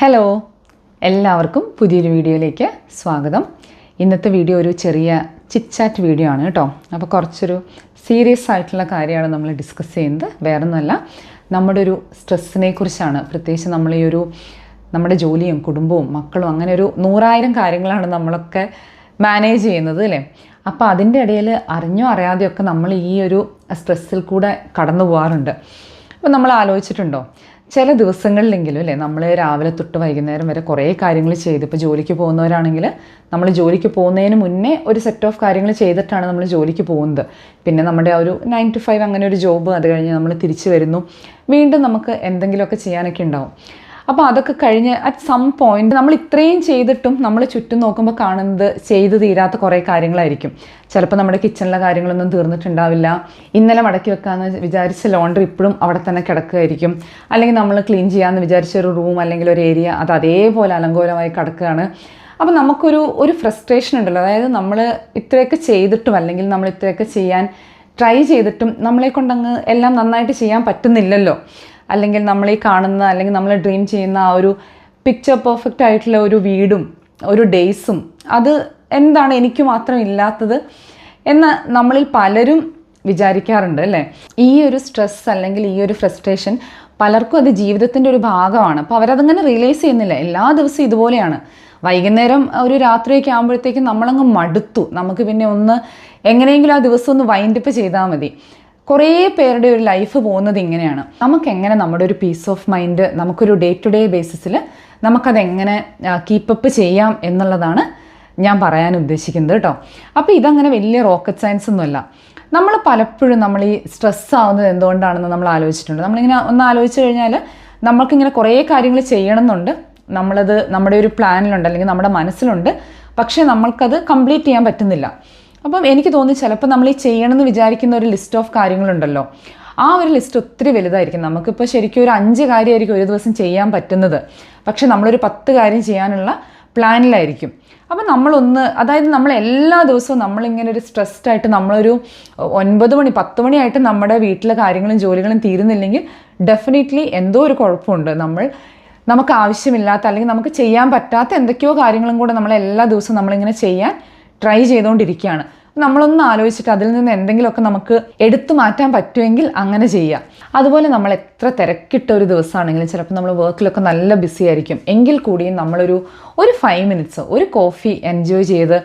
Hello എല്ലാവർക്കും പുതിയൊരു വീഡിയോയിലേക്ക് സ്വാഗതം. ഇന്നത്തെ വീഡിയോ ഒരു ചെറിയ ചിച്ചാറ്റ് വീഡിയോ ആണ് കേട്ടോ. അപ്പോൾ കുറച്ചൊരു സീരിയസ് ആയിട്ടുള്ള കാര്യമാണ് നമ്മൾ ഡിസ്കസ് ചെയ്യുന്നത്. വേറെ ഒന്നുമല്ല നമ്മുടെ ഒരു സ്ട്രെസ്സിനെ കുറിച്ചാണ്. പ്രത്യേകിച്ച് നമ്മൾ ഈ ഒരു നമ്മുടെ ജോലിയും കുടുംബവും മക്കളും അങ്ങനെ ഒരു നൂറായിരം കാര്യങ്ങളാണ് നമ്മളൊക്കെ മാനേജ് ചെയ്യുന്നത് അല്ലേ? അപ്പോൾ അതിന്റെ ഇടയിൽ അറിഞ്ഞോ അറിയാതെയൊക്കെ നമ്മൾ ഈ ഒരു സ്ട്രെസ്സിൽ കൂടെ കടന്നു പോകാറുണ്ട്. അപ്പോൾ നമ്മൾ ആലോചിച്ചിട്ടുണ്ടോ? ചില ദിവസങ്ങളിലെങ്കിലും അല്ലേ നമ്മൾ രാവിലെ തൊട്ട് വൈകുന്നേരം വരെ കുറേ കാര്യങ്ങൾ ചെയ്ത് ഇപ്പോൾ ജോലിക്ക് പോകുന്നവരാണെങ്കിൽ നമ്മൾ ജോലിക്ക് പോകുന്നതിന് മുന്നേ ഒരു സെറ്റ് ഓഫ് കാര്യങ്ങൾ ചെയ്തിട്ടാണ് നമ്മൾ ജോലിക്ക് പോകുന്നത്. പിന്നെ നമ്മുടെ ആ ഒരു നയൻ ടു ഫൈവ് അങ്ങനെ ഒരു ജോബ് അത് കഴിഞ്ഞ് നമ്മൾ തിരിച്ചു വരുന്നു. വീണ്ടും നമുക്ക് എന്തെങ്കിലുമൊക്കെ ചെയ്യാനൊക്കെ ഉണ്ടാവും. അപ്പോൾ അതൊക്കെ കഴിഞ്ഞ് അറ്റ് സം പോയിന്റ് നമ്മൾ ഇത്രയും ചെയ്തിട്ടും നമ്മൾ ചുറ്റും നോക്കുമ്പോൾ കാണുന്നത് ചെയ്തു തീരാത്ത കുറേ കാര്യങ്ങളായിരിക്കും. ചിലപ്പോൾ നമ്മുടെ കിച്ചണിലെ കാര്യങ്ങളൊന്നും തീർന്നിട്ടുണ്ടാവില്ല. ഇന്നലെ മടക്കി വെക്കാമെന്ന് വിചാരിച്ച ലോണ്ടറി ഇപ്പോഴും അവിടെ തന്നെ കിടക്കുകയായിരിക്കും. അല്ലെങ്കിൽ നമ്മൾ ക്ലീൻ ചെയ്യാമെന്ന് വിചാരിച്ച ഒരു റൂം അല്ലെങ്കിൽ ഒരു ഏരിയ അത് അതേപോലെ അലങ്കോലമായി കിടക്കുകയാണ്. അപ്പോൾ നമുക്കൊരു ഒരു ഫ്രസ്ട്രേഷൻ ഉണ്ടല്ലോ. അതായത് നമ്മൾ ഇത്രയൊക്കെ ചെയ്തിട്ടും അല്ലെങ്കിൽ നമ്മൾ ഇത്രയൊക്കെ ചെയ്യാൻ ട്രൈ ചെയ്തിട്ടും നമ്മളെ കൊണ്ടങ്ങ് എല്ലാം നന്നായിട്ട് ചെയ്യാൻ പറ്റുന്നില്ലല്ലോ. അല്ലെങ്കിൽ നമ്മൾ ഈ കാണുന്ന അല്ലെങ്കിൽ നമ്മൾ ഡ്രീം ചെയ്യുന്ന ആ ഒരു പിക്ചർ പെർഫെക്റ്റ് ആയിട്ടുള്ള ഒരു വീടും ഒരു ഡേയ്സും അത് എന്താണ് എനിക്ക് മാത്രം ഇല്ലാത്തത് എന്ന് നമ്മളിൽ പലരും വിചാരിക്കാറുണ്ട് അല്ലേ? ഈ ഒരു സ്ട്രെസ് അല്ലെങ്കിൽ ഈ ഒരു ഫ്രസ്ട്രേഷൻ പലർക്കും അത് ജീവിതത്തിന്റെ ഒരു ഭാഗമാണ്. അപ്പോൾ അവരതങ്ങനെ റിയലൈസ് ചെയ്യുന്നില്ല. എല്ലാ ദിവസവും ഇതുപോലെയാണ്. വൈകുന്നേരം ഒരു രാത്രിയൊക്കെ ആകുമ്പോഴത്തേക്കും നമ്മളങ്ങ് മടുത്തു. നമുക്ക് പിന്നെ ഒന്ന് എങ്ങനെയെങ്കിലും ആ ദിവസം ഒന്ന് വൈൻഡപ്പ് ചെയ്താൽ മതി. കുറേ പേരുടെ ഒരു ലൈഫ് പോകുന്നത് ഇങ്ങനെയാണ്. നമുക്ക് എങ്ങനെ നമ്മുടെ ഒരു പീസ് ഓഫ് മൈൻഡ് നമുക്കൊരു ഡേ ടു ഡേ ബേസിസിൽ നമുക്കതെങ്ങനെ കീപ്പപ്പ് ചെയ്യാം എന്നുള്ളതാണ് ഞാൻ പറയാൻ ഉദ്ദേശിക്കുന്നത് കേട്ടോ അപ്പോൾ ഇതങ്ങനെ വലിയ റോക്കറ്റ് സയൻസ് ഒന്നുമല്ല. നമ്മൾ പലപ്പോഴും നമ്മൾ ഈ സ്ട്രെസ് ആവുന്നത് എന്തുകൊണ്ടാണെന്ന് നമ്മൾ ആലോചിച്ചിട്ടുണ്ട്. നമ്മളിങ്ങനെ ഒന്ന് ആലോചിച്ച് കഴിഞ്ഞാൽ നമ്മൾക്കിങ്ങനെ കുറേ കാര്യങ്ങൾ ചെയ്യണമെന്നുണ്ട്. നമ്മളത് നമ്മുടെ ഒരു പ്ലാനിലുണ്ട് അല്ലെങ്കിൽ നമ്മുടെ മനസ്സിലുണ്ട്. പക്ഷേ നമ്മൾക്കത് കംപ്ലീറ്റ് ചെയ്യാൻ പറ്റുന്നില്ല. അപ്പം എനിക്ക് തോന്നി ചിലപ്പോൾ നമ്മൾ ഈ ചെയ്യണമെന്ന് വിചാരിക്കുന്ന ഒരു ലിസ്റ്റ് ഓഫ് കാര്യങ്ങളുണ്ടല്ലോ. ആ ഒരു ലിസ്റ്റ് ഒത്തിരി വലുതായിരിക്കും. നമുക്കിപ്പോൾ ശരിക്കും ഒരു അഞ്ച് കാര്യമായിരിക്കും ഒരു ദിവസം ചെയ്യാൻ പറ്റുന്നത്. പക്ഷെ നമ്മളൊരു പത്ത് കാര്യം ചെയ്യാനുള്ള പ്ലാനിലായിരിക്കും. അപ്പം നമ്മളൊന്ന് അതായത് നമ്മൾ എല്ലാ ദിവസവും നമ്മളിങ്ങനെ ഒരു സ്ട്രെസ്ഡ് ആയിട്ട് നമ്മളൊരു ഒൻപത് മണി പത്ത് മണിയായിട്ട് നമ്മുടെ വീട്ടിലെ കാര്യങ്ങളും ജോലികളും തീരുന്നില്ലെങ്കിൽ ഡെഫിനറ്റ്ലി എന്തോ ഒരു കുഴപ്പമുണ്ട്. നമ്മൾ നമുക്ക് ആവശ്യമില്ലാത്ത അല്ലെങ്കിൽ നമുക്ക് ചെയ്യാൻ പറ്റാത്ത എന്തൊക്കെയോ കാര്യങ്ങളും കൂടെ നമ്മൾ എല്ലാ ദിവസവും നമ്മളിങ്ങനെ ചെയ്യാൻ ട്രൈ ചെയ്തുകൊണ്ടിരിക്കുകയാണ് നമ്മളൊന്ന് ആലോചിച്ചിട്ട് അതിൽ നിന്ന് എന്തെങ്കിലുമൊക്കെ നമുക്ക് എടുത്തു മാറ്റാൻ പറ്റുമെങ്കിൽ അങ്ങനെ ചെയ്യാം. അതുപോലെ നമ്മൾ എത്ര തിരക്കിട്ട ഒരു ദിവസമാണെങ്കിലും ചിലപ്പോൾ നമ്മൾ വർക്കിലൊക്കെ നല്ല ബിസി ആയിരിക്കും. എങ്കിൽ കൂടിയും നമ്മളൊരു ഒരു ഫൈവ് മിനിറ്റ്സ് ഒരു കോഫി എൻജോയ് ചെയ്ത്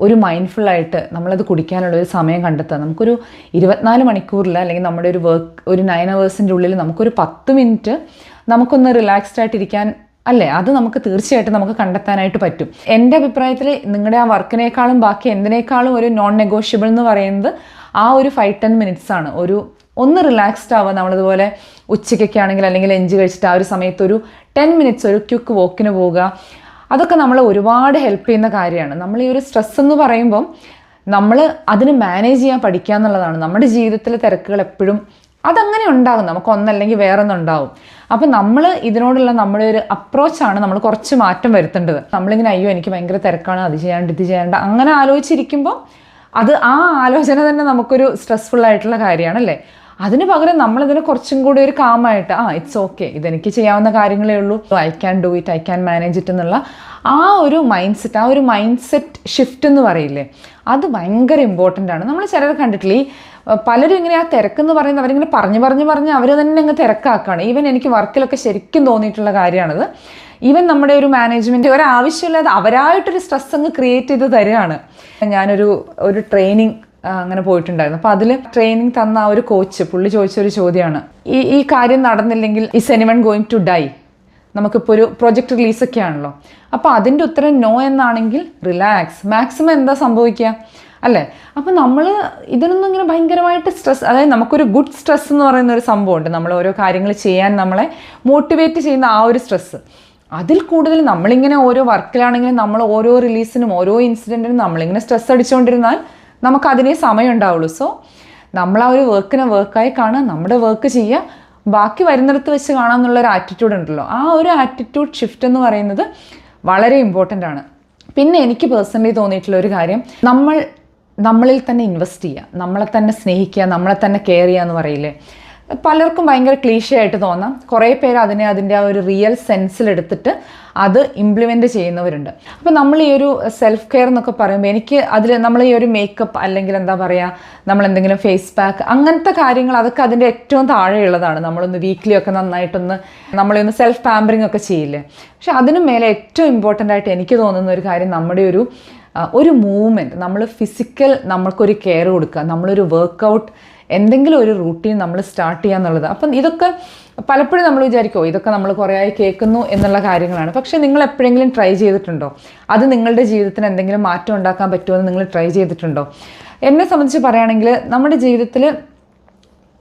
ഒരു മൈൻഡ്ഫുള്ളായിട്ട് നമ്മളത് കുടിക്കാനുള്ള ഒരു സമയം കണ്ടെത്തുക. നമുക്കൊരു ഇരുപത്തിനാല് മണിക്കൂറിൽ അല്ലെങ്കിൽ നമ്മുടെ ഒരു വർക്ക് ഒരു നയൻ അവേഴ്സിന്റെ ഉള്ളിൽ നമുക്കൊരു പത്ത് മിനിറ്റ് നമുക്കൊന്ന് റിലാക്സ്ഡ് ആയിട്ടിരിക്കാൻ അല്ലേ? അത് നമുക്ക് തീർച്ചയായിട്ടും നമുക്ക് കണ്ടെത്താനായിട്ട് പറ്റും. എന്റെ അഭിപ്രായത്തിൽ നിങ്ങളുടെ ആ വർക്കിനേക്കാളും ബാക്കി എന്തിനേക്കാളും ഒരു നോൺ നെഗോഷ്യബിൾ എന്ന് പറയുന്നത് ആ ഒരു ഫൈവ് ടെൻ മിനിറ്റ്സ് ആണ്. ഒരു ഒന്ന് റിലാക്സ്ഡ് ആവുക നമ്മളിതുപോലെ ഉച്ചയ്ക്കൊക്കെ ആണെങ്കിൽ അല്ലെങ്കിൽ ലഞ്ച് കഴിച്ചിട്ട് ആ ഒരു സമയത്ത് ഒരു ടെൻ മിനിറ്റ്സ് ഒരു ക്യുക്ക് വോക്കിന് പോവുക. അതൊക്കെ നമ്മളെ ഒരുപാട് ഹെൽപ്പ് ചെയ്യുന്ന കാര്യമാണ്. നമ്മൾ ഈ ഒരു സ്ട്രെസ് എന്ന് പറയുമ്പം നമ്മൾ അതിന് മാനേജ് ചെയ്യാൻ പഠിക്കുക എന്നുള്ളതാണ് നമ്മുടെ ജീവിതത്തിലെ തിരക്കുകൾ എപ്പോഴും അതങ്ങനെ ഉണ്ടാകും നമുക്ക് ഒന്നല്ലെങ്കിൽ വേറെ ഒന്നുണ്ടാവും അപ്പം നമ്മൾ ഇതിനോടുള്ള നമ്മുടെ ഒരു അപ്രോച്ചാണ് നമ്മൾ കുറച്ച് മാറ്റം വരുത്തേണ്ടത്. നമ്മളിങ്ങനെ അയ്യോ എനിക്ക് ഭയങ്കര തിരക്കാണ്. അത് ചെയ്യാണ്ട് ഇത് ചെയ്യാണ്ട്. അങ്ങനെ ആലോചിച്ചിരിക്കുമ്പോൾ അത് ആ ആലോചന തന്നെ നമുക്കൊരു സ്ട്രെസ്ഫുൾ ആയിട്ടുള്ള കാര്യമാണല്ലേ അതിന് പകരം നമ്മളിതിനെ കുറച്ചും കൂടി ഒരു കാമായിട്ട് ആ ഇറ്റ്സ് ഓക്കെ ഇതെനിക്ക് ചെയ്യാവുന്ന കാര്യങ്ങളേ ഉള്ളൂ. I can do it I can manage it എന്നുള്ള ആ ഒരു മൈൻഡ് സെറ്റ് ആ ഒരു മൈൻഡ് സെറ്റ് ഷിഫ്റ്റ് എന്ന് പറയില്ലേ? അത് ഭയങ്കര ഇമ്പോർട്ടന്റ് ആണ്. നമ്മൾ ചിലർ കണ്ടിട്ടില്ല? പലരും ഇങ്ങനെ ആ തിരക്കെന്ന് പറയുന്നത് അവരിങ്ങനെ പറഞ്ഞു പറഞ്ഞു പറഞ്ഞ് അവർ തന്നെ അങ്ങ് തിരക്കാക്കുകയാണ് ഈവൻ എനിക്ക് വർക്കിലൊക്കെ ശരിക്കും തോന്നിയിട്ടുള്ള കാര്യമാണത്. ഈവൻ നമ്മുടെ ഒരു മാനേജ്മെന്റ് ഒരാവശ്യമില്ലാതെ അവരായിട്ടൊരു സ്ട്രെസ് അങ്ങ് ക്രിയേറ്റ് ചെയ്ത് തരികയാണ് ഞാനൊരു ഒരു ട്രെയിനിങ് അങ്ങനെ പോയിട്ടുണ്ടായിരുന്നു. അപ്പോൾ അതിൽ ട്രെയിനിങ് തന്ന ആ ഒരു കോച്ച് പുള്ളി ചോദിച്ച ഒരു ചോദ്യമാണ്. ഈ ഈ കാര്യം നടന്നില്ലെങ്കിൽ is anyone going to die നമുക്കിപ്പോൾ ഒരു പ്രൊജക്റ്റ് റിലീസൊക്കെ ആണല്ലോ. അപ്പോൾ അതിന്റെ ഉത്തരം നോ എന്നാണെങ്കിൽ റിലാക്സ് മാക്സിമം എന്താ സംഭവിക്കുക? അല്ലേ? അപ്പോൾ നമ്മൾ ഇതിനൊന്നും ഇങ്ങനെ ഭയങ്കരമായിട്ട് സ്ട്രെസ് അതായത് നമുക്കൊരു ഗുഡ് സ്ട്രെസ് എന്ന് പറയുന്ന ഒരു സംഭവമുണ്ട്. നമ്മൾ ഓരോ കാര്യങ്ങൾ ചെയ്യാൻ നമ്മളെ മോട്ടിവേറ്റ് ചെയ്യുന്ന ആ ഒരു സ്ട്രെസ്സ് അതിൽ കൂടുതൽ നമ്മളിങ്ങനെ ഓരോ വർക്കിലാണെങ്കിലും നമ്മൾ ഓരോ റിലീസിനും ഓരോ ഇൻസിഡന്റിനും നമ്മളിങ്ങനെ സ്ട്രെസ് അടിച്ചുകൊണ്ടിരുന്നാൽ നമുക്ക് അതിനേ സമയം ഉണ്ടാവുള്ളൂ സോ നമ്മൾ ആ ഒരു വർക്കിനെ വർക്കായി കാണുക നമ്മുടെ വർക്ക് ചെയ്യുക ബാക്കി വരുന്നിടത്ത് വെച്ച് കാണാമെന്നുള്ള ഒരു ആറ്റിറ്റ്യൂഡ് ഉണ്ടല്ലോ. ആ ഒരു ആറ്റിറ്റ്യൂഡ് ഷിഫ്റ്റ് എന്ന് പറയുന്നത് വളരെ ഇമ്പോർട്ടന്റ് ആണ്. പിന്നെ എനിക്ക് പേഴ്സണലി തോന്നിയിട്ടുള്ള ഒരു കാര്യം നമ്മൾ നമ്മളിൽ തന്നെ ഇൻവെസ്റ്റ് ചെയ്യുക നമ്മളെ തന്നെ സ്നേഹിക്കുക നമ്മളെ തന്നെ കെയർ ചെയ്യുക എന്ന് പറയില്ലേ? പലർക്കും ഭയങ്കര ക്ലീഷയായിട്ട് തോന്നാം. കുറേ പേര് അതിനെ അതിന്റെ ആ ഒരു റിയൽ സെൻസിലെടുത്തിട്ട് അത് ഇംപ്ലിമെന്റ് ചെയ്യുന്നവരുണ്ട്. അപ്പോൾ നമ്മൾ ഈ ഒരു സെൽഫ് കെയർ എന്നൊക്കെ പറയുമ്പോൾ എനിക്ക് അതിൽ നമ്മൾ ഈ ഒരു മേക്കപ്പ് അല്ലെങ്കിൽ എന്താ പറയുക നമ്മൾ എന്തെങ്കിലും ഫേസ് പാക്ക് അങ്ങനത്തെ കാര്യങ്ങൾ അതൊക്കെ അതിന്റെ ഏറ്റവും താഴെയുള്ളതാണ്. നമ്മളൊന്ന് വീക്ക്ലി ഒക്കെ നന്നായിട്ടൊന്ന് നമ്മളൊന്ന് സെൽഫ് പാമ്പറിങ് ഒക്കെ ചെയ്യില്ലേ? പക്ഷെ അതിനു മേലെ ഏറ്റവും ഇമ്പോർട്ടന്റ് ആയിട്ട് എനിക്ക് തോന്നുന്ന ഒരു കാര്യം നമ്മുടെ ഒരു ഒരു മൂവ്മെന്റ് നമ്മൾ ഫിസിക്കൽ നമ്മൾക്കൊരു കെയർ കൊടുക്കുക നമ്മളൊരു വർക്കൗട്ട് എന്തെങ്കിലും ഒരു റൂട്ടീൻ നമ്മൾ സ്റ്റാർട്ട് ചെയ്യുക എന്നുള്ളത്. അപ്പം ഇതൊക്കെ പലപ്പോഴും നമ്മൾ വിചാരിക്കുമോ ഇതൊക്കെ നമ്മൾ കുറേ ആയി കേൾക്കുന്നു എന്നുള്ള കാര്യങ്ങളാണ്. പക്ഷേ നിങ്ങൾ എപ്പോഴെങ്കിലും ട്രൈ ചെയ്തിട്ടുണ്ടോ? അത് നിങ്ങളുടെ ജീവിതത്തിന് എന്തെങ്കിലും മാറ്റം ഉണ്ടാക്കാൻ പറ്റുമോ എന്ന് നിങ്ങൾ ട്രൈ ചെയ്തിട്ടുണ്ടോ? എന്നെ സംബന്ധിച്ച് പറയുകയാണെങ്കിൽ നമ്മുടെ ജീവിതത്തിൽ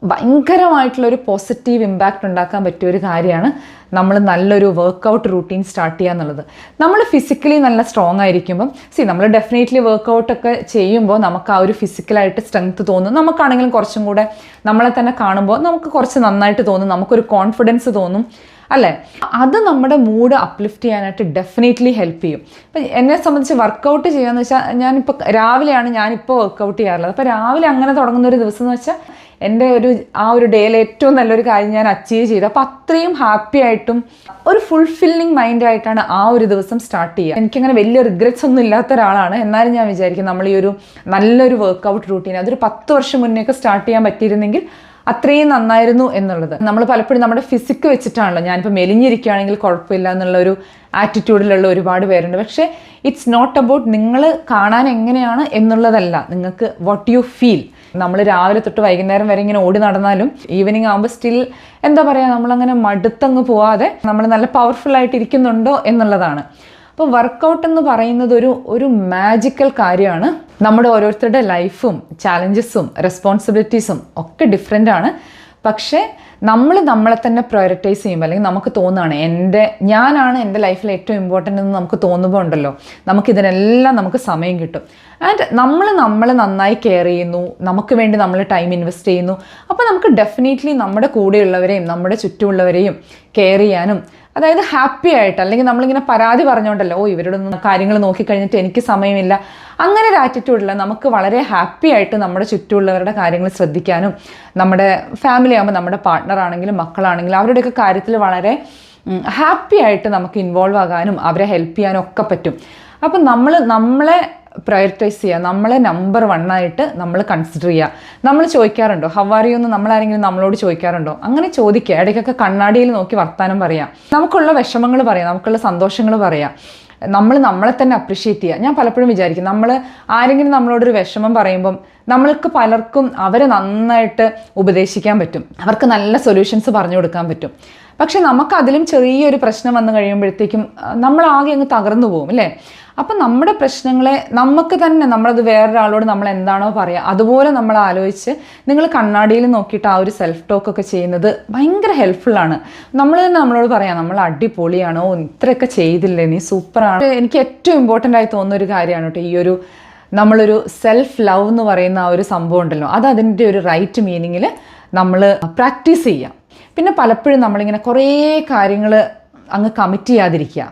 ഭയങ്കരമായിട്ടുള്ള ഒരു പോസിറ്റീവ് ഇമ്പാക്റ്റ് ഉണ്ടാക്കാൻ പറ്റിയ ഒരു കാര്യമാണ് നമ്മൾ നല്ലൊരു വർക്കൗട്ട് റൂട്ടീൻ സ്റ്റാർട്ട് ചെയ്യുക എന്നുള്ളത്. നമ്മൾ ഫിസിക്കലി നല്ല സ്ട്രോങ് ആയിരിക്കുമ്പം സി നമ്മൾ ഡെഫിനറ്റ്ലി വർക്കൗട്ട് ഒക്കെ ചെയ്യുമ്പോൾ നമുക്ക് ആ ഒരു ഫിസിക്കലായിട്ട് സ്ട്രെങ്ത് തോന്നും. നമുക്കാണെങ്കിലും കുറച്ചും കൂടെ നമ്മളെ തന്നെ കാണുമ്പോൾ നമുക്ക് കുറച്ച് നന്നായിട്ട് തോന്നും. നമുക്കൊരു കോൺഫിഡൻസ് തോന്നും. അല്ലേ? അത് നമ്മുടെ മൂഡ് അപ്ലിഫ്റ്റ് ചെയ്യാനായിട്ട് ഡെഫിനറ്റ്ലി ഹെൽപ്പ് ചെയ്യും. അപ്പം എന്നെ സംബന്ധിച്ച് വർക്കൗട്ട് ചെയ്യാന്ന് വെച്ചാൽ ഞാനിപ്പോൾ രാവിലെയാണ് ഞാനിപ്പോൾ വർക്കൗട്ട് ചെയ്യാറുള്ളത്. അപ്പോൾ രാവിലെ അങ്ങനെ തുടങ്ങുന്ന ഒരു ദിവസം എന്ന് വെച്ചാൽ എന്റെ ഒരു ആ ഒരു ഡേയിൽ ഏറ്റവും നല്ലൊരു കാര്യം ഞാൻ അച്ചീവ് ചെയ്തു. അപ്പോൾ അത്രയും ഹാപ്പി ആയിട്ടും ഒരു ഫുൾഫില്ലിംഗ് മൈൻഡായിട്ടാണ് ആ ഒരു ദിവസം സ്റ്റാർട്ട് ചെയ്യുക. എനിക്കങ്ങനെ വലിയ റിഗ്രറ്റ്സ് ഒന്നും ഇല്ലാത്ത ഒരാളാണ്. എന്നാലും ഞാൻ വിചാരിക്കും നമ്മൾ ഈ ഒരു നല്ലൊരു വർക്കൗട്ട് റൂട്ടീൻ അതൊരു പത്ത് വർഷം മുന്നേ ഒക്കെ സ്റ്റാർട്ട് ചെയ്യാൻ പറ്റിയിരുന്നെങ്കിൽ അത്രയും നന്നായിരുന്നു എന്നുള്ളത്. നമ്മൾ പലപ്പോഴും നമ്മുടെ ഫിസിക്ക് വെച്ചിട്ടാണല്ലോ ഞാനിപ്പോൾ മെലിഞ്ഞിരിക്കുകയാണെങ്കിൽ കുഴപ്പമില്ല എന്നുള്ള ഒരു ആറ്റിറ്റ്യൂഡിലുള്ള ഒരുപാട് പേരുണ്ട്. പക്ഷേ ഇറ്റ്സ് നോട്ട് അബൌട്ട് നിങ്ങൾ കാണാൻ എങ്ങനെയാണ് എന്നുള്ളതല്ല നിങ്ങൾക്ക് വാട്ട് യു ഫീൽ നമ്മൾ രാവിലെ തൊട്ട് വൈകുന്നേരം വരെ ഇങ്ങനെ ഓടി നടന്നാലും ഈവനിങ് ആകുമ്പോൾ സ്റ്റിൽ എന്താ പറയുക നമ്മളങ്ങനെ മടുത്തങ്ങ് പോവാതെ നമ്മൾ നല്ല പവർഫുൾ ആയിട്ട് ഇരിക്കുന്നുണ്ടോ എന്നുള്ളതാണ്. അപ്പോൾ വർക്കൗട്ട് എന്ന് പറയുന്നത് ഒരു ഒരു മാജിക്കൽ കാര്യമാണ്. നമ്മുടെ ഓരോരുത്തരുടെ ലൈഫും ചാലഞ്ചസും റെസ്പോൺസിബിലിറ്റീസും ഒക്കെ ഡിഫറെന്റ് ആണ്. പക്ഷേ നമ്മൾ നമ്മളെ തന്നെ പ്രയോറിറ്റൈസ് ചെയ്യുമ്പോൾ അല്ലെങ്കിൽ നമുക്ക് തോന്നുകയാണ് എന്റെ ഞാനാണ് എന്റെ ലൈഫിൽ ഏറ്റവും ഇമ്പോർട്ടന്റ് എന്ന് നമുക്ക് തോന്നുമ്പോൾ ഉണ്ടല്ലോ. നമുക്കിതിനെല്ലാം നമുക്ക് സമയം കിട്ടും. ആൻഡ് നമ്മൾ നമ്മളെ നന്നായി കെയർ ചെയ്യുന്നു. നമുക്ക് വേണ്ടി നമ്മൾ ടൈം ഇൻവെസ്റ്റ് ചെയ്യുന്നു. അപ്പോൾ നമുക്ക് ഡെഫിനറ്റ്ലി നമ്മുടെ കൂടെയുള്ളവരെയും നമ്മുടെ ചുറ്റുമുള്ളവരെയും കെയർ ചെയ്യാനും അതായത് ഹാപ്പി ആയിട്ട് അല്ലെങ്കിൽ നമ്മളിങ്ങനെ പരാതി പറഞ്ഞുകൊണ്ടല്ലോ ഓ ഇവരുടെ ഒന്നും കാര്യങ്ങൾ നോക്കിക്കഴിഞ്ഞിട്ട് എനിക്ക് സമയമില്ല. അങ്ങനെ ഒരു ആറ്റിറ്റ്യൂഡിൽ നമുക്ക് വളരെ ഹാപ്പി ആയിട്ട് നമ്മുടെ ചുറ്റുമുള്ളവരുടെ കാര്യങ്ങൾ ശ്രദ്ധിക്കാനും നമ്മുടെ ഫാമിലി ആകുമ്പോൾ നമ്മുടെ പാർട്ട്ണർ ആണെങ്കിലും മക്കളാണെങ്കിലും അവരുടെയൊക്കെ കാര്യത്തിൽ വളരെ ഹാപ്പി ആയിട്ട് നമുക്ക് ഇൻവോൾവ് ആകാനും അവരെ ഹെൽപ്പ് ചെയ്യാനും ഒക്കെ പറ്റും. അപ്പം നമ്മൾ നമ്മളെ പ്രയോറിറ്റൈസ് ചെയ്യുക. നമ്മളെ നമ്പർ വൺ ആയിട്ട് നമ്മൾ കൺസിഡർ ചെയ്യുക. നമ്മൾ ചോദിക്കാറുണ്ടോ? ഹവാറിയോ എന്ന് നമ്മളാരെങ്കിലും നമ്മളോട് ചോദിക്കാറുണ്ടോ? അങ്ങനെ ചോദിക്കുക. ഇടയ്ക്കൊക്കെ കണ്ണാടിയിൽ നോക്കി വർത്താനം പറയാം. നമുക്കുള്ള വിഷമങ്ങൾ പറയാം. നമുക്കുള്ള സന്തോഷങ്ങൾ പറയാം. നമ്മൾ നമ്മളെ തന്നെ അപ്രിഷ്യേറ്റ് ചെയ്യുക. ഞാൻ പലപ്പോഴും വിചാരിക്കും. നമ്മൾ ആരെങ്കിലും നമ്മളോടൊരു വിഷമം പറയുമ്പം നമ്മൾക്ക് പലർക്കും അവരെ നന്നായിട്ട് ഉപദേശിക്കാൻ പറ്റും. അവർക്ക് നല്ല സൊല്യൂഷൻസ് പറഞ്ഞു കൊടുക്കാൻ പറ്റും. പക്ഷെ നമുക്ക് അതിലും ചെറിയൊരു പ്രശ്നം വന്നു കഴിയുമ്പോഴത്തേക്കും നമ്മൾ ആകെ അങ്ങ് തകർന്നു പോകും അല്ലേ? അപ്പം നമ്മുടെ പ്രശ്നങ്ങളെ നമുക്ക് തന്നെ നമ്മളത് വേറൊരാളോട് നമ്മൾ എന്താണോ പറയുക അതുപോലെ നമ്മൾ ആലോചിച്ച് നിങ്ങൾ കണ്ണാടിയിൽ നോക്കിയിട്ട് ആ ഒരു സെൽഫ് ടോക്ക് ഒക്കെ ചെയ്യുന്നത് ഭയങ്കര ഹെൽപ്ഫുള്ളാണ് നമ്മൾ തന്നെ നമ്മളോട് പറയാം നമ്മൾ അടിപൊളിയാണോ? ഇത്രയൊക്കെ ചെയ്തില്ലേ? നീ സൂപ്പറാണ് എനിക്ക് ഏറ്റവും ഇമ്പോർട്ടന്റ് ആയി തോന്നുന്ന ഒരു കാര്യമാണ് കേട്ടോ ഈ ഒരു നമ്മളൊരു സെൽഫ് ലവ് എന്ന് പറയുന്ന ആ ഒരു സംഭവം ഉണ്ടല്ലോ അത് അതിന്റെ ഒരു റൈറ്റ് മീനിങ്ങിൽ നമ്മൾ പ്രാക്ടീസ് ചെയ്യാം. പിന്നെ പലപ്പോഴും നമ്മളിങ്ങനെ കുറേ കാര്യങ്ങൾ അങ്ങ് കമ്മിറ്റ് ചെയ്യാതിരിക്കുക.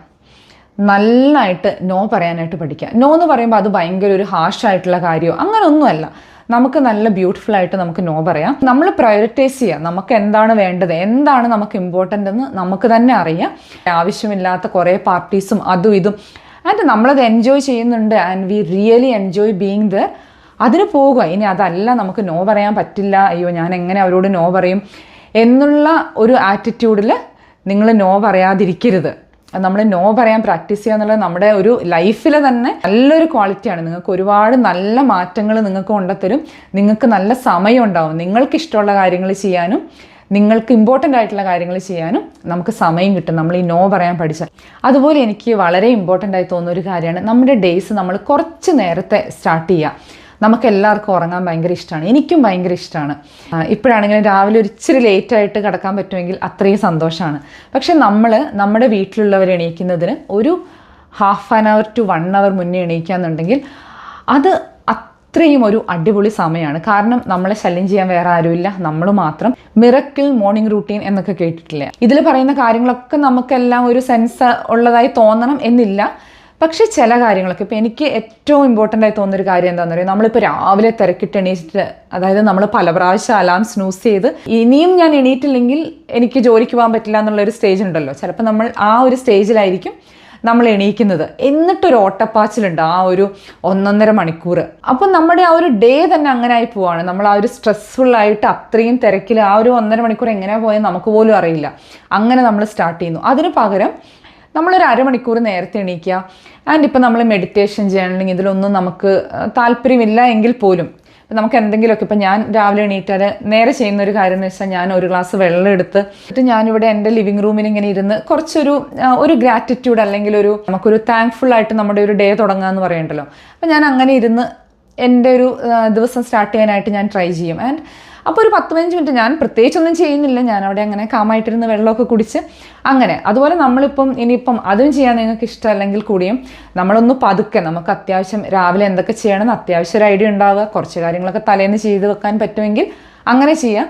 നന്നായിട്ട് നോ പറയാനായിട്ട് പഠിക്കുക. നോ എന്ന് പറയുമ്പോൾ അത് ഭയങ്കര ഒരു ഹാഷായിട്ടുള്ള കാര്യമോ അങ്ങനെയൊന്നുമല്ല നമുക്ക് നല്ല ബ്യൂട്ടിഫുൾ ആയിട്ട് നമുക്ക് നോ പറയാം. നമ്മൾ പ്രയോറിറ്റൈസ് ചെയ്യുക. നമുക്ക് എന്താണ് വേണ്ടത്? എന്താണ് നമുക്ക് ഇമ്പോർട്ടന്റ് എന്ന് നമുക്ക് തന്നെ അറിയാം. ആവശ്യമില്ലാത്ത കുറേ പാർട്ടീസും അതും ഇതും. ആൻഡ് നമ്മളത് എൻജോയ് ചെയ്യുന്നുണ്ട് and we really enjoy being there അതിന് പോകുക. ഇനി അതല്ല നമുക്ക് നോ പറയാൻ പറ്റില്ല. അയ്യോ ഞാൻ എങ്ങനെ അവരോട് നോ പറയും? എന്നുള്ള ഒരു ആറ്റിറ്റ്യൂഡിൽ നിങ്ങൾ നോ പറയാതിരിക്കരുത്. നമ്മൾ നോ പറയാൻ പ്രാക്ടീസ് ചെയ്യുക എന്നുള്ളത് നമ്മുടെ ഒരു ലൈഫിൽ തന്നെ നല്ലൊരു ക്വാളിറ്റിയാണ് നിങ്ങൾക്ക് ഒരുപാട് നല്ല മാറ്റങ്ങൾ നിങ്ങൾക്ക് കൊണ്ടുത്തരും നിങ്ങൾക്ക് നല്ല സമയം ഉണ്ടാവും. നിങ്ങൾക്ക് ഇഷ്ടമുള്ള കാര്യങ്ങൾ ചെയ്യാനും നിങ്ങൾക്ക് ഇമ്പോർട്ടന്റ് ആയിട്ടുള്ള കാര്യങ്ങൾ ചെയ്യാനും നമുക്ക് സമയം കിട്ടും. നമ്മൾ ഈ നോ പറയാൻ പഠിച്ചാൽ. അതുപോലെ എനിക്ക് വളരെ ഇമ്പോർട്ടന്റ് ആയി തോന്നുന്ന ഒരു കാര്യമാണ് നമ്മുടെ ഡേയ്സ് നമ്മൾ കുറച്ച് നേരത്തെ സ്റ്റാർട്ട് ചെയ്യുക. നമുക്ക് എല്ലാവർക്കും ഉറങ്ങാൻ ഭയങ്കര ഇഷ്ടമാണ്. എനിക്കും ഭയങ്കര ഇഷ്ടമാണ്. ഇപ്പോഴാണെങ്കിലും രാവിലെ ഒരു ഇച്ചിരി ലേറ്റായിട്ട് കിടക്കാൻ പറ്റുമെങ്കിൽ അത്രയും സന്തോഷമാണ്. പക്ഷെ നമ്മൾ നമ്മുടെ വീട്ടിലുള്ളവർ എണീക്കുന്നതിന് ഒരു half an hour to one hour മുന്നേ എണീക്കാന്നുണ്ടെങ്കിൽ അത് അത്രയും ഒരു അടിപൊളി സമയമാണ്. കാരണം നമ്മളെ ശല്യം ചെയ്യാൻ വേറെ ആരുമില്ല. നമ്മൾ മാത്രം മിറക്കിൾ മോർണിംഗ് റൂട്ടീൻ എന്നൊക്കെ കേട്ടിട്ടില്ല? ഇതിൽ പറയുന്ന കാര്യങ്ങളൊക്കെ നമുക്കെല്ലാം ഒരു സെൻസ് ഉള്ളതായി തോന്നണം എന്നില്ല. പക്ഷേ ചില കാര്യങ്ങളൊക്കെ ഇപ്പോൾ എനിക്ക് ഏറ്റവും ഇമ്പോർട്ടന്റ് ആയി തോന്നുന്ന ഒരു കാര്യം എന്താണെന്ന് പറയുക നമ്മളിപ്പോൾ രാവിലെ തിരക്കിട്ട് എണീറ്റിട്ട് അതായത് നമ്മൾ പല പ്രാവശ്യം അലാം സ്നൂസ് ചെയ്ത് ഇനിയും ഞാൻ എണീറ്റില്ലെങ്കിൽ എനിക്ക് ജോലിക്ക് പോകാൻ പറ്റില്ല എന്നുള്ളൊരു സ്റ്റേജ് ഉണ്ടല്ലോ. ചിലപ്പോൾ നമ്മൾ ആ ഒരു സ്റ്റേജിലായിരിക്കും നമ്മൾ എണീക്കുന്നത്. എന്നിട്ടൊരു ഓട്ടപ്പാച്ചിലുണ്ട് ആ ഒരു ഒന്നൊന്നര മണിക്കൂർ അപ്പം നമ്മുടെ ആ ഒരു ഡേ തന്നെ അങ്ങനെ ആയി പോവാണ്. നമ്മൾ ആ ഒരു സ്ട്രെസ്ഫുള്ളായിട്ട് അത്രയും തിരക്കിൽ ആ ഒരു ഒന്നര മണിക്കൂർ എങ്ങനെ പോയെന്ന് നമുക്ക് പോലും അറിയില്ല. അങ്ങനെ നമ്മൾ സ്റ്റാർട്ട് ചെയ്യുന്നു. അതിന് പകരം നമ്മളൊരു അരമണിക്കൂർ നേരത്തെ എണീക്കുക. ആൻഡ് ഇപ്പം നമ്മൾ മെഡിറ്റേഷൻ ചെയ്യണമെങ്കിൽ ഇതിലൊന്നും നമുക്ക് താല്പര്യമില്ല എങ്കിൽ പോലും. ഇപ്പം നമുക്ക് എന്തെങ്കിലുമൊക്കെ ഇപ്പം ഞാൻ രാവിലെ എണീറ്റാൽ നേരെ ചെയ്യുന്ന ഒരു കാര്യം എന്ന് വെച്ചാൽ ഞാൻ ഒരു ഗ്ലാസ് വെള്ളം എടുത്ത് എന്നിട്ട് ഞാനിവിടെ എന്റെ ലിവിങ് റൂമിൽ ഇങ്ങനെ ഇരുന്ന് കുറച്ചൊരു ഒരു ഗ്രാറ്റിറ്റ്യൂഡ് അല്ലെങ്കിൽ ഒരു നമുക്കൊരു താങ്ക്ഫുൾ ആയിട്ട് നമ്മുടെ ഒരു ഡേ തുടങ്ങാമെന്ന് പറയണ്ടല്ലോ. അപ്പം ഞാൻ അങ്ങനെ ഇരുന്ന് എന്റെ ഒരു ദിവസം സ്റ്റാർട്ട് ചെയ്യാനായിട്ട് ഞാൻ ട്രൈ ചെയ്യും. ആൻഡ് അപ്പോൾ ഒരു പത്ത് പതിനഞ്ച് മിനിറ്റ് ഞാൻ പ്രത്യേകിച്ചൊന്നും ചെയ്യുന്നില്ല. ഞാൻ അവിടെ അങ്ങനെ കാമായിട്ടിരുന്ന് വെള്ളമൊക്കെ കുടിച്ച് അങ്ങനെ. അതുപോലെ നമ്മളിപ്പം ഇനിയിപ്പം അതും ചെയ്യാൻ നിങ്ങൾക്ക് ഇഷ്ടമല്ലെങ്കിൽ കൂടിയും നമ്മളൊന്ന് പതുക്കെ നമുക്ക് അത്യാവശ്യം രാവിലെ എന്തൊക്കെ ചെയ്യണമെന്ന് അത്യാവശ്യം ഒരു ഐഡിയ ഉണ്ടാവുക. കുറച്ച് കാര്യങ്ങളൊക്കെ തലേന്ന് ചെയ്ത് വെക്കാൻ പറ്റുമെങ്കിൽ അങ്ങനെ ചെയ്യാം.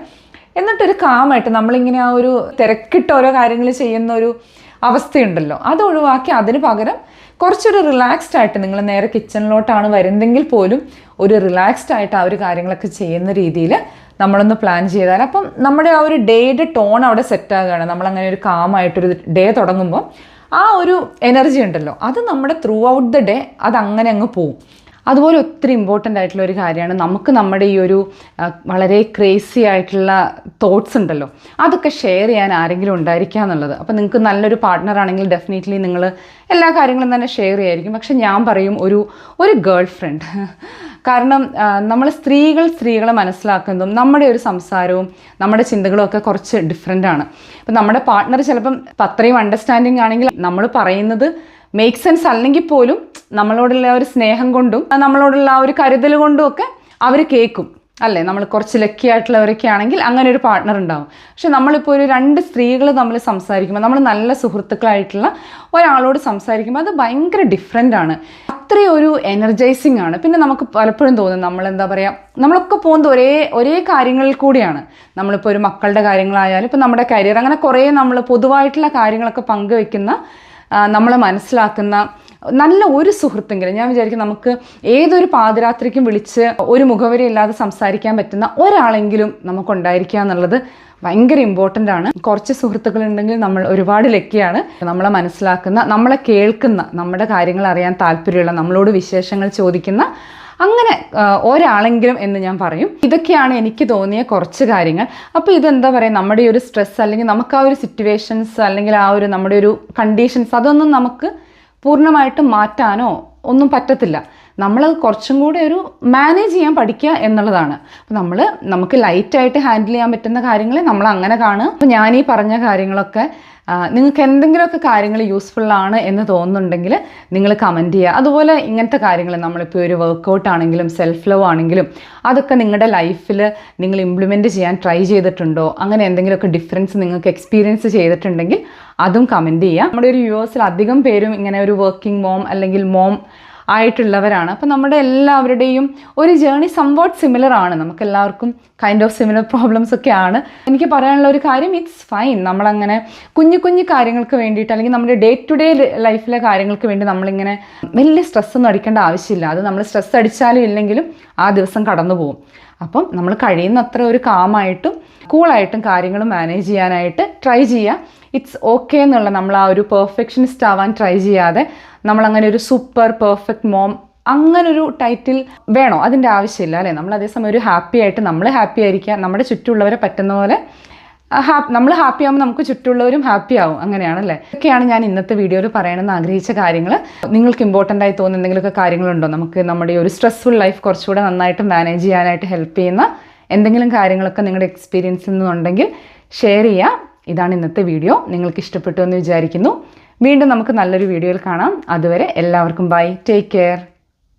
എന്നിട്ടൊരു കാമായിട്ട് നമ്മളിങ്ങനെ ആ ഒരു തിരക്കിട്ട് ഓരോ കാര്യങ്ങൾ ചെയ്യുന്ന ഒരു അവസ്ഥയുണ്ടല്ലോ. അത് ഒഴിവാക്കി അതിന് പകരം കുറച്ചൊരു റിലാക്സ്ഡ് ആയിട്ട് നിങ്ങൾ നേരെ കിച്ചണിലോട്ടാണ് വരുന്നതെങ്കിൽ പോലും ഒരു റിലാക്സ്ഡ് ആയിട്ട് ആ ഒരു കാര്യങ്ങളൊക്കെ ചെയ്യുന്ന രീതിയിൽ നമ്മളൊന്ന് പ്ലാൻ ചെയ്താൽ അപ്പം നമ്മുടെ ആ ഒരു ഡേയുടെ ടോൺ അവിടെ സെറ്റ് ആകുകയാണ്. നമ്മളങ്ങനെ ഒരു കാമായിട്ടൊരു ഡേ തുടങ്ങുമ്പോൾ ആ ഒരു എനർജി ഉണ്ടല്ലോ. അത് നമ്മുടെ ത്രൂ ഔട്ട് ദ ഡേ അത് അങ്ങനെ അങ്ങ് പോവും. അതുപോലെ ഒത്തിരി ഇമ്പോർട്ടന്റ് ആയിട്ടുള്ള ഒരു കാര്യമാണ്. നമുക്ക് നമ്മുടെ ഈ ഒരു വളരെ ക്രേസി ആയിട്ടുള്ള തോട്ട്സ് ഉണ്ടല്ലോ. അതൊക്കെ ഷെയർ ചെയ്യാൻ ആരെങ്കിലും ഉണ്ടായിരിക്കുക എന്നുള്ളത്. അപ്പോൾ നിങ്ങൾക്ക് നല്ലൊരു പാർട്ട്ണർ ആണെങ്കിൽ ഡെഫിനറ്റ്ലി നിങ്ങൾ എല്ലാ കാര്യങ്ങളും തന്നെ ഷെയർ ചെയ്യായിരിക്കും. പക്ഷെ ഞാൻ പറയും ഒരു ഒരു ഗേൾ ഫ്രണ്ട് കാരണം നമ്മൾ സ്ത്രീകൾ സ്ത്രീകളെ മനസ്സിലാക്കുന്നതും നമ്മുടെ ഒരു സംസാരവും നമ്മുടെ ചിന്തകളും ഒക്കെ കുറച്ച് ഡിഫറെന്റ് ആണ്. അപ്പം നമ്മുടെ പാർട്ട്ണർ ചിലപ്പം അത്രയും അണ്ടർസ്റ്റാൻഡിങ് ആണെങ്കിൽ നമ്മൾ പറയുന്നത് മേക്ക് സെൻസ് അല്ലെങ്കിൽ പോലും നമ്മളോടുള്ള ഒരു സ്നേഹം കൊണ്ടും നമ്മളോടുള്ള ആ ഒരു കരുതൽ കൊണ്ടും ഒക്കെ അവർ കേൾക്കും. അല്ലേ? നമ്മൾ കുറച്ച് ലക്കി ആയിട്ടുള്ളവരൊക്കെ ആണെങ്കിൽ അങ്ങനെ ഒരു പാർട്ട്ണർ ഉണ്ടാവും. പക്ഷെ നമ്മളിപ്പോൾ ഒരു രണ്ട് സ്ത്രീകൾ തമ്മിൽ സംസാരിക്കുമ്പോൾ നമ്മൾ നല്ല സുഹൃത്തുക്കളായിട്ടുള്ള ഒരാളോട് സംസാരിക്കുമ്പോൾ അത് ഭയങ്കര ഡിഫറെന്റ് ആണ്. അത്രയും ഒരു എനർജൈസിങ് ആണ്. പിന്നെ നമുക്ക് പലപ്പോഴും തോന്നും നമ്മൾ എന്താ പറയുക നമ്മളൊക്കെ പോകുന്നത് ഒരേ ഒരേ കാര്യങ്ങളിൽ കൂടിയാണ്. നമ്മളിപ്പോൾ ഒരു മക്കളുടെ കാര്യങ്ങളായാലും ഇപ്പോൾ നമ്മുടെ കരിയർ അങ്ങനെ കുറേ നമ്മൾ പൊതുവായിട്ടുള്ള കാര്യങ്ങളൊക്കെ പങ്കുവെക്കുന്ന നമ്മളെ മനസ്സിലാക്കുന്ന നല്ല ഒരു സുഹൃത്തെങ്കിലും ഞാൻ വിചാരിക്കും നമുക്ക് ഏതൊരു പാതിരാത്രിക്കും വിളിച്ച് ഒരു മുഖവരി ഇല്ലാതെ സംസാരിക്കാൻ പറ്റുന്ന ഒരാളെങ്കിലും നമുക്കുണ്ടായിരിക്കുക എന്നുള്ളത് ഭയങ്കര ഇമ്പോർട്ടന്റ് ആണ്. കുറച്ച് സുഹൃത്തുക്കൾ ഉണ്ടെങ്കിൽ നമ്മൾ ഒരുപാട് ലക്കിയാണ്. നമ്മളെ മനസ്സിലാക്കുന്ന നമ്മളെ കേൾക്കുന്ന നമ്മുടെ കാര്യങ്ങൾ അറിയാൻ താല്പര്യമുള്ള നമ്മളോട് വിശേഷങ്ങൾ ചോദിക്കുന്ന അങ്ങനെ ഒരാളെങ്കിലും എന്ന് ഞാൻ പറയും. ഇതൊക്കെയാണ് എനിക്ക് തോന്നിയ കുറച്ച് കാര്യങ്ങൾ. അപ്പോൾ ഇതെന്താ പറയുക നമ്മുടെ ഒരു സ്ട്രെസ് അല്ലെങ്കിൽ നമുക്ക് ആ ഒരു സിറ്റുവേഷൻസ് അല്ലെങ്കിൽ ആ ഒരു നമ്മുടെ ഒരു കണ്ടീഷൻസ് അതൊന്നും നമുക്ക് പൂർണമായിട്ടും മാറ്റാനോ ഒന്നും പറ്റത്തില്ല. നമ്മളത് കുറച്ചും കൂടെ ഒരു മാനേജ് ചെയ്യാൻ പഠിക്കുക എന്നുള്ളതാണ്. അപ്പോൾ നമ്മൾ നമുക്ക് ലൈറ്റായിട്ട് ഹാൻഡിൽ ചെയ്യാൻ പറ്റുന്ന കാര്യങ്ങളെ നമ്മൾ അങ്ങനെ കാണുക. അപ്പോൾ ഞാൻ ഈ പറഞ്ഞ കാര്യങ്ങളൊക്കെ നിങ്ങൾക്ക് എന്തെങ്കിലുമൊക്കെ കാര്യങ്ങൾ യൂസ്ഫുൾ ആണ് എന്ന് തോന്നുന്നുണ്ടെങ്കിൽ നിങ്ങൾ കമന്റ് ചെയ്യുക. അതുപോലെ ഇങ്ങനത്തെ കാര്യങ്ങൾ നമ്മളിപ്പോൾ ഒരു വർക്കൗട്ട് ആണെങ്കിലും സെൽഫ് ലവ് ആണെങ്കിലും അതൊക്കെ നിങ്ങളുടെ ലൈഫിൽ നിങ്ങൾ ഇംപ്ലിമെന്റ് ചെയ്യാൻ ട്രൈ ചെയ്തിട്ടുണ്ടോ? അങ്ങനെ എന്തെങ്കിലുമൊക്കെ ഡിഫറൻസ് നിങ്ങൾക്ക് എക്സ്പീരിയൻസ് ചെയ്തിട്ടുണ്ടെങ്കിൽ അതും കമന്റ് ചെയ്യുക. നമ്മുടെ ഒരു വ്യൂവേഴ്സിൽ അധികം പേരും ഇങ്ങനെ ഒരു വർക്കിംഗ് മോം അല്ലെങ്കിൽ മോം ആയിട്ടുള്ളവരാണ്. അപ്പം നമ്മുടെ എല്ലാവരുടെയും ഒരു ജേണി സംവാട്ട് സിമിലർ ആണ്. നമുക്ക് എല്ലാവർക്കും കൈൻഡ് ഓഫ് സിമിലർ പ്രോബ്ലംസ് ഒക്കെ ആണ് എനിക്ക് പറയാനുള്ള ഒരു കാര്യം ഇറ്റ്സ് ഫൈൻ നമ്മളങ്ങനെ കുഞ്ഞു കുഞ്ഞു കാര്യങ്ങൾക്ക് വേണ്ടിയിട്ട് അല്ലെങ്കിൽ നമ്മുടെ ഡേ ടു ഡേ ലൈഫിലെ കാര്യങ്ങൾക്ക് വേണ്ടി നമ്മളിങ്ങനെ വലിയ സ്ട്രെസ് ഒന്നും അടിക്കേണ്ട ആവശ്യമില്ല. അത് നമ്മൾ സ്ട്രെസ് അടിച്ചാലും ഇല്ലെങ്കിലും ആ ദിവസം കടന്നു പോകും അപ്പം നമ്മൾ കഴിയുന്നത്ര ഒരു കാമായിട്ടും കൂളായിട്ടും കാര്യങ്ങൾ മാനേജ് ചെയ്യാനായിട്ട് ട്രൈ ചെയ്യുക. ഇറ്റ്സ് ഓക്കെ എന്നുള്ള നമ്മൾ ആ ഒരു പെർഫെക്ഷനിസ്റ്റ് ആവാൻ ട്രൈ ചെയ്യാതെ നമ്മൾ അങ്ങനെ ഒരു സൂപ്പർ പെർഫെക്റ്റ് മോം അങ്ങനൊരു ടൈറ്റിൽ വേണോ? അതിന്റെ ആവശ്യമില്ല അല്ലേ? നമ്മൾ അതേസമയം ഒരു ഹാപ്പി ആയിട്ട് നമ്മൾ ഹാപ്പി ആയിരിക്കുക. നമ്മുടെ ചുറ്റുമുള്ളവരെ പറ്റുന്ന പോലെ ഹാപ്പ് നമ്മൾ ഹാപ്പി ആകുമ്പോൾ നമുക്ക് ചുറ്റുള്ളവരും ഹാപ്പി ആവും. അങ്ങനെയാണല്ലേ ഇതൊക്കെയാണ് ഞാൻ ഇന്നത്തെ വീഡിയോയിൽ പറയണമെന്ന് ആഗ്രഹിച്ച കാര്യങ്ങൾ. നിങ്ങൾക്ക് ഇമ്പോർട്ടന്റ് ആയി തോന്നുന്ന എന്തെങ്കിലുമൊക്കെ കാര്യങ്ങളുണ്ടോ? നമുക്ക് നമ്മുടെ ഒരു സ്ട്രെസ്ഫുൾ ലൈഫ് കുറച്ചുകൂടെ നന്നായിട്ട് മാനേജ് ചെയ്യാനായിട്ട് ഹെൽപ്പ് ചെയ്യുന്ന എന്തെങ്കിലും കാര്യങ്ങളൊക്കെ നിങ്ങളുടെ എക്സ്പീരിയൻസിൽ നിന്നുണ്ടെങ്കിൽ ഷെയർ ചെയ്യുക. ഇതാണ് ഇന്നത്തെ വീഡിയോ. നിങ്ങൾക്ക് ഇഷ്ടപ്പെട്ടു എന്ന് വിചാരിക്കുന്നു. വീണ്ടും നമുക്ക് നല്ലൊരു വീഡിയോയിൽ കാണാം. അതുവരെ എല്ലാവർക്കും ബൈ ടേക്ക് കെയർ